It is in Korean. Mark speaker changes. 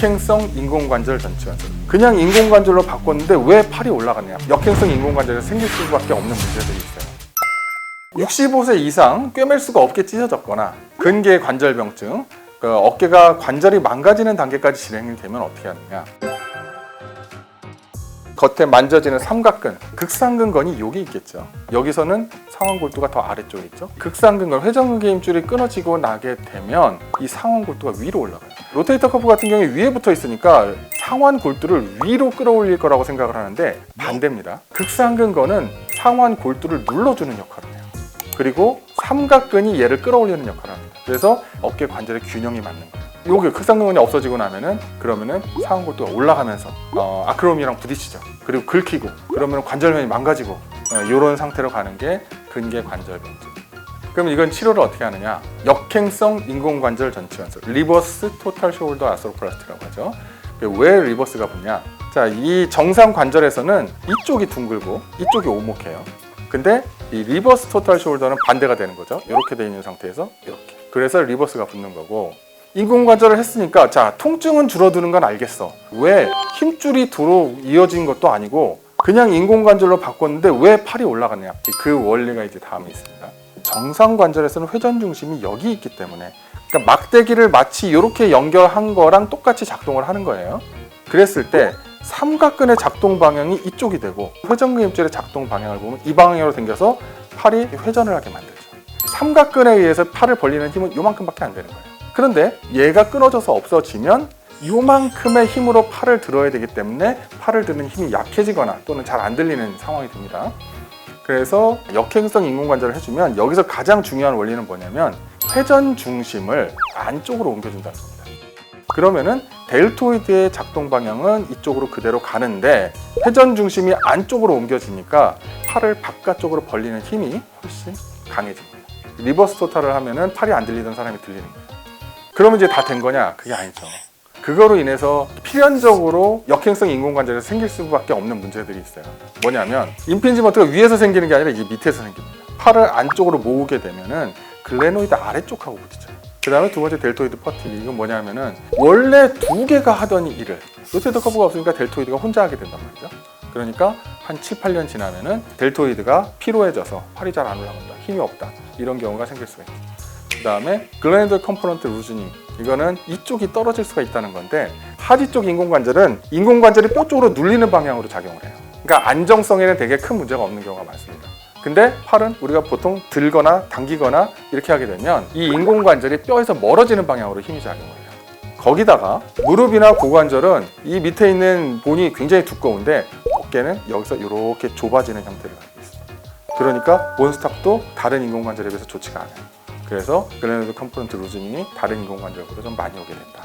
Speaker 1: 역행성 인공관절 전치관절. 그냥 인공관절로 바꿨는데 왜 팔이 올라갔냐? 역행성 인공관절이 생길 수밖에 없는 문제들이 있어요. 65세 이상 꿰맬 수가 없게 찢어졌거나 근개 관절병증, 그 어깨가 관절이 망가지는 단계까지 진행이 되면 어떻게 하느냐? 겉에 만져지는 삼각근, 극상근건이 여기 있겠죠. 여기서는 상완골두가 더 아래쪽에 있죠. 극상근건, 회전근개 힘줄이 끊어지고 나게 되면 이 상완골두가 위로 올라가요. 로테이터 커프 같은 경우에 위에 붙어 있으니까 상완 골두를 위로 끌어올릴 거라고 생각을 하는데 반대입니다. 극상근건은 상완 골두를 눌러주는 역할을 해요. 그리고 삼각근이 얘를 끌어올리는 역할을 합니다. 그래서 어깨 관절의 균형이 맞는 거예요. 요게 극상근건이 없어지고 나면은 그러면은 상완 골두가 올라가면서 어, 아크로미랑 부딪히죠. 그리고 긁히고 그러면 관절면이 망가지고 이런 상태로 가는 게 근개 관절병증. 그럼 이건 치료를 어떻게 하느냐? 역행성 인공관절 전치관절, 리버스 토탈 숄더 아스로플라스티라고 하죠. 왜 리버스가 붙냐? 자, 이 정상 관절에서는 이쪽이 둥글고 이쪽이 오목해요. 근데 이 리버스 토탈 숄더는 반대가 되는 거죠. 이렇게 돼 있는 상태에서 이렇게. 그래서 리버스가 붙는 거고 인공관절을 했으니까 자 통증은 줄어드는 건 알겠어. 왜 힘줄이 도로 이어진 것도 아니고 그냥 인공관절로 바꿨는데 왜 팔이 올라갔냐? 그 원리가 이제 다음에 있습니다. 정상 관절에서는 회전 중심이 여기 있기 때문에 그러니까 막대기를 마치 이렇게 연결한 거랑 똑같이 작동을 하는 거예요. 그랬을 때 삼각근의 작동 방향이 이쪽이 되고 회전근 힘줄의 작동 방향을 보면 이 방향으로 당겨서 팔이 회전을 하게 만들죠. 삼각근에 의해서 팔을 벌리는 힘은 요만큼밖에 안 되는 거예요. 그런데 얘가 끊어져서 없어지면 요만큼의 힘으로 팔을 들어야 되기 때문에 팔을 드는 힘이 약해지거나 또는 잘 안 들리는 상황이 됩니다. 그래서 역행성 인공관절을 해주면 여기서 가장 중요한 원리는 뭐냐면 회전 중심을 안쪽으로 옮겨준다는 겁니다. 그러면은 델토이드의 작동 방향은 이쪽으로 그대로 가는데 회전 중심이 안쪽으로 옮겨지니까 팔을 바깥쪽으로 벌리는 힘이 훨씬 강해집니다. 리버스 토탈을 하면은 팔이 안 들리던 사람이 들리는 거예요. 그러면 이제 다 된 거냐? 그게 아니죠. 그거로 인해서 필연적으로 역행성 인공관절에서 생길 수밖에 없는 문제들이 있어요. 뭐냐면 임핀지먼트가 위에서 생기는 게 아니라 이게 밑에서 생깁니다. 팔을 안쪽으로 모으게 되면은 글레노이드 아래쪽하고 부딪혀요. 그 다음에 두 번째 델토이드 퍼티기 이건 뭐냐면은 원래 두 개가 하던 일을 로테이터 커브가 없으니까 델토이드가 혼자 하게 된단 말이죠. 그러니까 한 7, 8년 지나면은 델토이드가 피로해져서 팔이 잘 안 올라간다, 힘이 없다 이런 경우가 생길 수가 있죠. 그 다음에 글래니드 컴포넌트 루즈닝 이거는 이쪽이 떨어질 수가 있다는 건데 하지 쪽 인공관절은 인공관절이 뼈 쪽으로 눌리는 방향으로 작용을 해요. 그러니까 안정성에는 되게 큰 문제가 없는 경우가 많습니다. 근데 팔은 우리가 보통 들거나 당기거나 이렇게 하게 되면 이 인공관절이 뼈에서 멀어지는 방향으로 힘이 작용을 해요. 거기다가 무릎이나 고관절은 이 밑에 있는 본이 굉장히 두꺼운데 어깨는 여기서 이렇게 좁아지는 형태를 가지고 있습니다. 그러니까 원스탑도 다른 인공관절에 비해서 좋지가 않아요. 그래서 글래너드 컴포넌트 루즈닝이 다른 인공관절보다 좀 많이 오게 된다.